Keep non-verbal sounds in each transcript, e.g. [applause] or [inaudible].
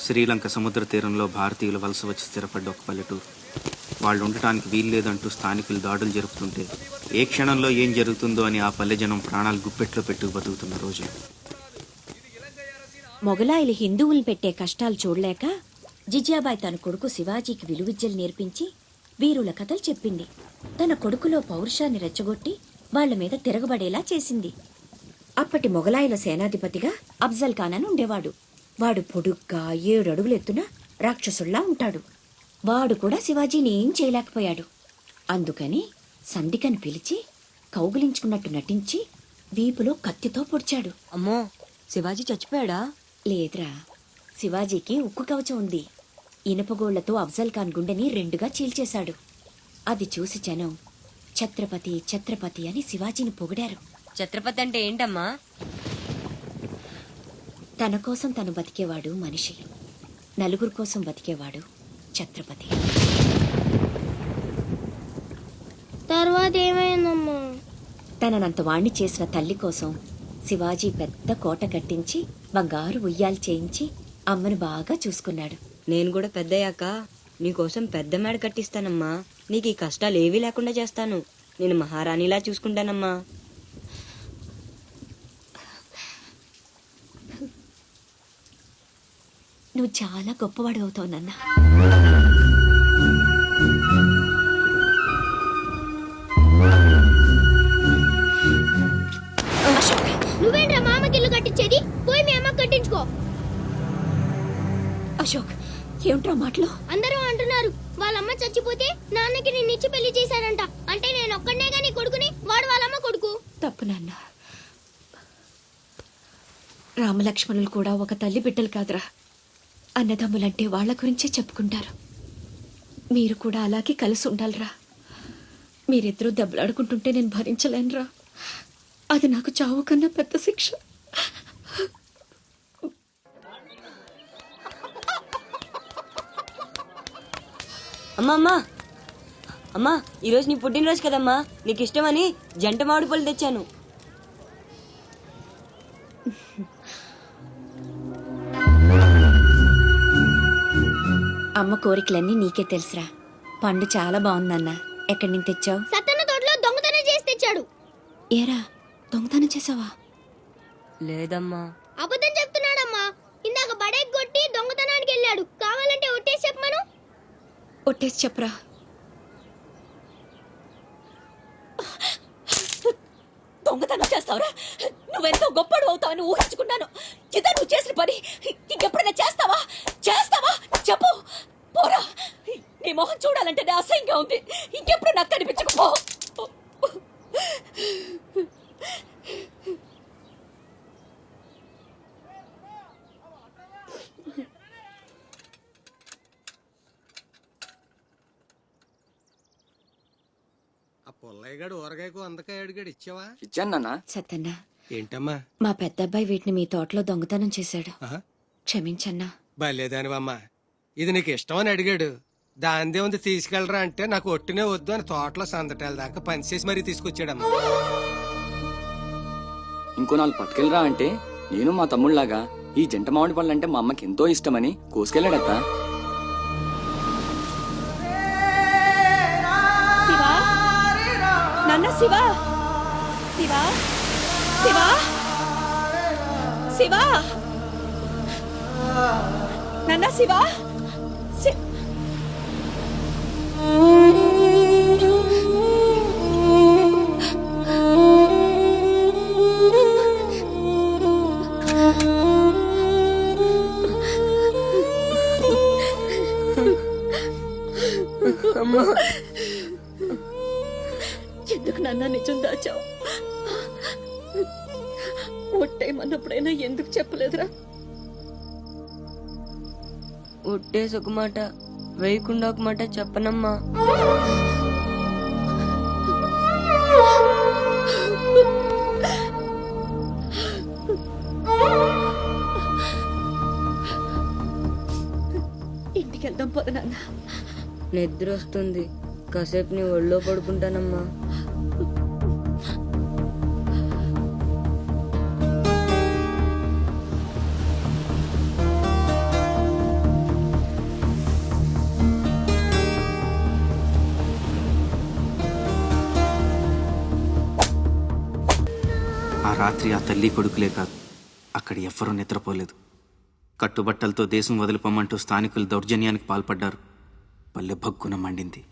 శ్రీలంక సముద్ర తీరంలో భారతీయులు వలస వచ్చి స్థిరపడ్డ ఒక పల్లెటూరు. వాళ్ళు ఉండటానికి వీల్లేదంటూ స్థానికులు దాడులు జరుపుతుంటే ఏ క్షణంలో ఏం జరుగుతుందో అని ఆ పల్లె జనం ప్రాణాలు గుప్పెట్లో పెట్టుకు బతుకుతున్న రోజు. మొఘలాయిలు హిందువులు పెట్టే కష్టాలు చూడలేక జిజాబాయ్ తన కొడుకు శివాజీకి విలువిద్యలు నేర్పించి వీరుల కథలు చెప్పింది. తన కొడుకులో పౌరుషాన్ని రెచ్చగొట్టి వాళ్ళ మీద తిరగబడేలా చేసింది. అప్పటి మొఘలాయుల సేనాధిపతిగా అఫ్జల్ ఖాన్ అని ఉండేవాడు. వాడు పొడుగ్గా ఏడు అడుగులు ఎత్తున రాక్షసుల్లా ఉంటాడు. వాడు కూడా శివాజీని ఏం చేయలేకపోయాడు. అందుకని సంధికని పిలిచి కౌగిలించుకున్నట్టు నటించి వీపులో కత్తితో పొడిచాడు. అమ్మో శివాజీ చచ్చిపోయాడా? లేదురా శివాజీకి ఉక్కు కవచం ఉంది. ఇనపగోళ్ళతో అఫ్జల్ ఖాన్ గుండెని రెండుగా చీల్చేశాడు. అది చూసి జనం ఛత్రపతి ఛత్రపతి అని శివాజీని పొగిడారు. ఛత్రపతి అంటే ఏంటమ్మా? తన కోసం తను బతికేవాడు మనిషి. నలుగురు కోసం బతికేవాడు ఛత్రపతి. తర్వాత ఏమైందమ్మా? తననంత వాణ్ణి చేసిన తల్లి కోసం శివాజీ పెద్ద కోట కట్టించి బంగారు ఉయ్యాలు చేయించి అమ్మను బాగా చూసుకున్నాడు. నేను కూడా పెద్దయ్యాక నీకోసం పెద్ద మేడ కట్టిస్తానమ్మా. నీకు ఈ కష్టాలు ఏవీ లేకుండా చేస్తాను. నేను మహారాణిలా చూసుకుంటానమ్మా. నువ్వు చాలా గొప్పవాడు అవుతావు నాన్న నువ్వేంట్రా మామకి ఇల్లు కట్టించేది? పోయి మీ అమ్మకి కట్టించుకో. అశోక్ ఏమిట్రా మాటలు? అందరూ అంటున్నారు వాళ్ళమ్మ చచ్చిపోతే నాన్నకి నిన్ను ఇచ్చి పెళ్ళి చేశారంట. అంటే నేను ఒక్కడనే గాని కొడుకుని వాడు వాళ్ళమ్మ కొడుకు. తప్పు నాన్న. రామలక్ష్మణులు కూడా ఒక తల్లి బిడ్డలు కాదురా. అన్నదమ్ములంటే వాళ్ళ గురించే చెప్పుకుంటారు. మీరు కూడా అలాగే కలిసి ఉండాలిరా. మీరిద్దరూ దెబ్బలాడుకుంటుంటే నేను భరించలేనురా. అది నాకు చావు కన్నా పెద్ద శిక్ష. అమ్మమ్మా అమ్మా. అమ్మా ఈరోజు నీ పుట్టినరోజు కదమ్మా. నీకు ఇష్టమని జంట మామిడి పళ్ళు తెచ్చాను. అమ్మ కోరికలన్నీ నీకే తెలుసురా. పండు చాలా బాగుందన్న. ఎక్కడి నుంచి తెచ్చావు? సత్తన్న తోటలో దొంగతనం చేసి తెచ్చాడు. ఏరా దొంగతనం చేసావా? లేదమ్మా. అబద్ధం చెప్తున్నాడమ్మా. ఇందాక బడేకి కొట్టి దొంగతనానికి వెళ్ళాడు. కావాలంటే ఒట్టేసి చెప్పమను ఒట్టేసి చెప్పరా. దొంగతనం చేస్తావురా? నువ్వెంతో గొప్పడు అవుతావని ఊహించుకున్నాను. ఇదే నువ్వు చేసిన పని. ఇంకెప్పుడైనా చేస్తావా? చేస్తావా? చెప్పు. మొహం చూడాలంటే నా అసహ్యంగా ఉంది. ఇంకెప్పుడు నాకు కనిపించకపో. ఆ పుల్లయ్యగాడు ఊరగాయకు వందకాయ అడిగాడు ఇచ్చావా? ఇచ్చాను నాన్న సత్తన్న. ఏంటమ్మా? మా పెద్దబ్బాయి వీటిని మీ తోటలో దొంగతనం చేశాడు. ఆహా, క్షమించన్నా. భలేదానివమ్మా. ఇది నీకు ఇష్టమని అడిగాడు. దాందే ఉంది తీసుకెళ్ళరా అంటే నాకు ఒట్టినే వద్దు అని తోటలో సందటాల దాకా పనిచేసి మరీ తీసుకొచ్చాడమ్మా. ఇంకో నాలుగు పట్టుకెళ్ళరా అంటే నేను మా తమ్ముళ్ళలాగా ఈ జంట మామిడి పళ్ళు అంటే మా అమ్మకి ఎంతో ఇష్టమని కోసుకెళ్ళాడత్త శివా? నాన్న శివా? శివా? శివా? శివా? నాన్న శివా? ఒట్టేసి ఒక మాట వేయకుండా ఒక మాట చెప్పనమ్మా. ఇంటికి వెళ్దాం పోదు నాన్న. నిద్ర వస్తుంది కాసేపు నీ ఒళ్ళో పడుకుంటానమ్మా. రాత్రి ఆ తల్లి కొడుకులే కాదు. అక్కడ ఎవ్వరూ నిద్రపోలేదు. కట్టుబట్టలతో దేశం వదిలిపోమంటూ స్థానికులు దౌర్జన్యానికి పాల్పడ్డారు. పల్లె భగ్గున మండింది.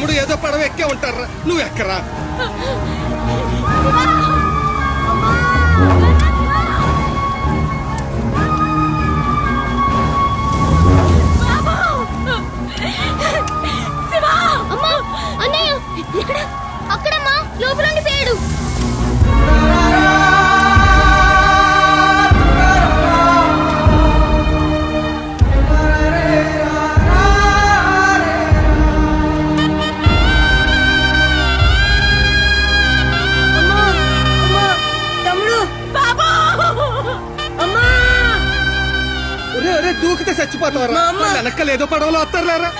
తమ్ముడు ఏదో పడవ ఎక్కే ఉంటారా నువ్వు ఎక్కరా? ఇక్కడ! లేదో పడవలో వస్తారులేరా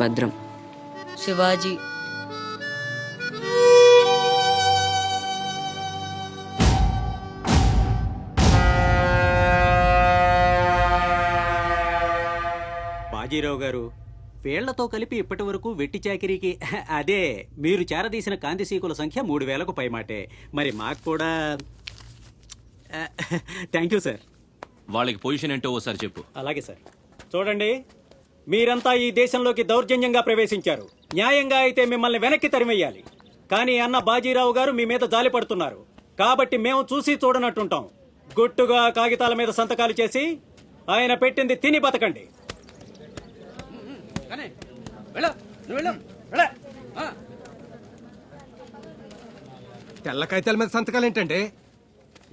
భద్రం. శివాజీ. బాజీరావు గారు వీళ్ళతో కలిపి ఇప్పటి వరకు వెట్టి చాకిరీకి [laughs] అదే మీరు చేరదీసిన కాంతిసీకుల సంఖ్య మూడు వేలకు పైమాటే. మరి మాకు కూడా [laughs] థ్యాంక్ యూ సార్. వాళ్ళకి పొజిషన్ ఏంటో ఓసారి చెప్పు. అలాగే సార్. చూడండి. మీరంతా ఈ దేశంలోకి దౌర్జన్యంగా ప్రవేశించారు. న్యాయంగా అయితే మిమ్మల్ని వెనక్కి తరిమెయ్యాలి కానీ అన్న బాజీరావు గారు మీ మీద జాలి పడుతున్నారు. కాబట్టి మేము చూసి చూడనట్టుంటాం. గుట్టుగా కాగితాల మీద సంతకాలు చేసి ఆయన పెట్టింది తిని బతకండి. తెల్ల కాగితాల మీద సంతకాలు ఏంటండి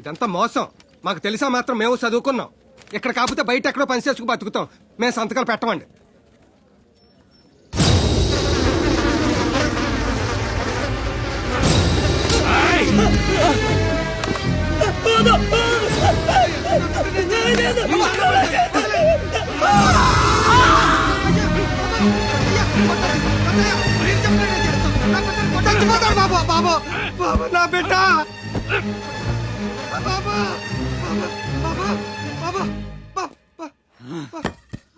ఇదంతా మోసం. మాకు తెలిసా మాత్రం మేము చదువుకున్నాం. ఇక్కడ కాకపోతే బయట ఎక్కడో పని చేసుకు బతుకుతాం. మేము సంతకాలు పెట్టమండి. చచ్చిపోతాడు బాబు బాబు బాబు నా బిడ్డ బాబు బాబు బాబు బాబు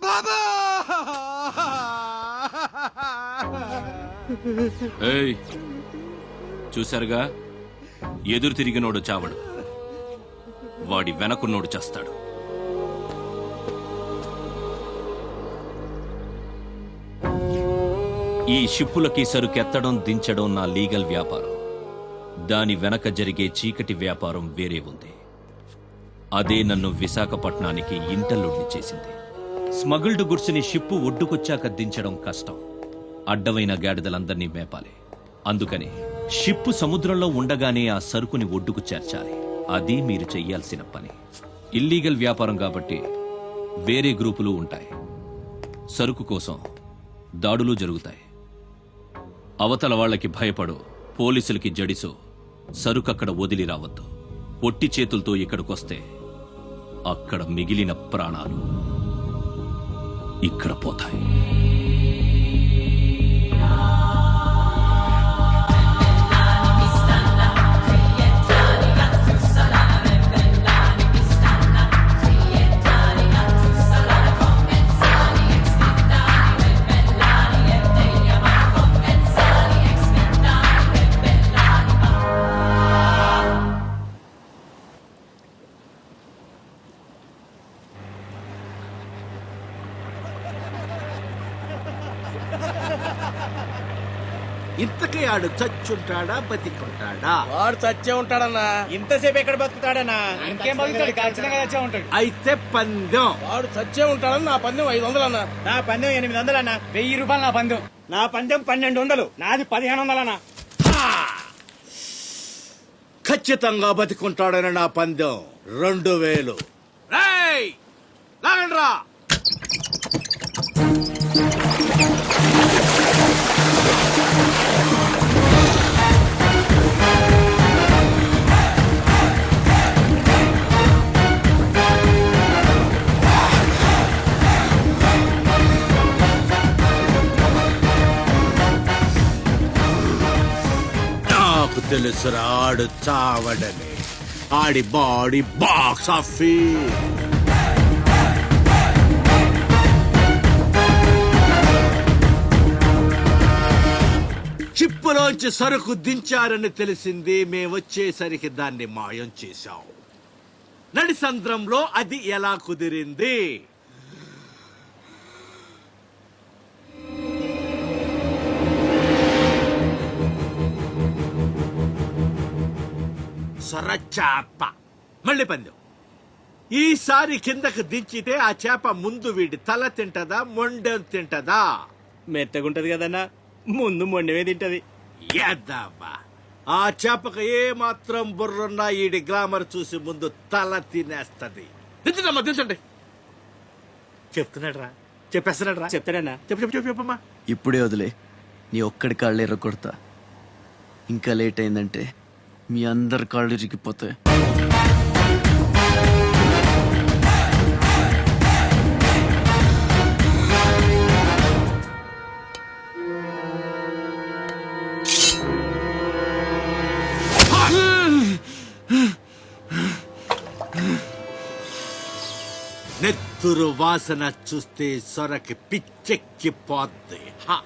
బాబు ఏయ్ చూశారుగా? ఎదురు తిరిగినోడు చావడు. వాడి వెనకున్నోడు చేస్తాడు. ఈ షిప్పులకి సరుకెత్తడం దించడం నా లీగల్ వ్యాపారం. దాని వెనక జరిగే చీకటి వ్యాపారం వేరే ఉంది. అదే నన్ను విశాఖపట్నానికి ఇంటల్లుడిని చేసింది. స్మగుల్డ్ గుడ్స్ని షిప్పు ఒడ్డుకొచ్చాక దించడం కష్టం. అడ్డమైన గాడిదలందరినీ మేపాలి. అందుకని షిప్పు సముద్రంలో ఉండగానే ఆ సరుకుని ఒడ్డుకు చేర్చాలి. అది మీరు చెయ్యాల్సిన పని. ఇల్లీగల్ వ్యాపారం కాబట్టి వేరే గ్రూపులు ఉంటాయి. సరుకు కోసం దాడులు జరుగుతాయి. అవతల వాళ్ళకి భయపడు పోలీసులకి జడిసు సరుకక్కడ వదిలి రావద్దు. ఒట్టి చేతులతో ఇక్కడికొస్తే అక్కడ మిగిలిన ప్రాణాలు ఇక్కడ పోతాయి. ఆడు చచ్చుంటాడా బతికుంటాడా? వాడు చచ్చే ఉంటాడన్నా. ఇంతసేపు ఎక్కడ బతుకుతాడన్నా? ఇంకేం బతుకుతాడు? ఖచ్చితంగా చచ్చే ఉంటాడు అయితే పందెం. వాడు చచ్చే ఉంటాడని నా పందెం ఐదు వందలు అన్నా నా పందెం ఎనిమిది వందలు అన్న వెయ్యి రూపాయలు నా పందెం. నా పందెం పన్నెండు వందలు నాది పదిహేను వందలు అన్న ఖచ్చితంగా బతికుంటాడని నా పందెం. రెండు వేలు. రేయ్! లాగండ్రా. తెలుసురా ఆడు చావడని ఆడి బాడీ బాక్స్ ఆఫీస్. చిప్పులోంచి సరుకు దించారని తెలిసింది. మేమొచ్చేసరికి దాన్ని మాయం చేశాం. నడిసంద్రంలో అది ఎలా కుదిరింది? సొరచాప మళ్ళీ పందెం. ఈసారి కిందకు దించితే ఆ చేప ముందు వీడి తల తింటదా మొండెం తింటదా? మెత్తగుంటది కదన్నా. ముందు మొండమే తింటది. ఏద్దామా ఆ చేపకు ఏ మాత్రం బుర్రున్నా ఈడి గ్లామర్ చూసి ముందు తల తినేస్తది. దించడమ్మా దించండి. చెప్తున్నాడు రా చెప్పేస్తున్నాడు రా చెప్తాడన్నా. చెప్పు చెప్పు చెప్పు చెప్పమ్మా. ఇప్పుడే వదిలే. నీ ఒక్కడి కాళ్ళు ఎర్రకొడతా ఇంకా లేట్ అయిందంటే మీ అందరి కాళ్ళు ఇరిగిపోతాయి నెత్తురు వాసన చూస్తే సొరకి పిచ్చెక్కిపోద్ది. హా.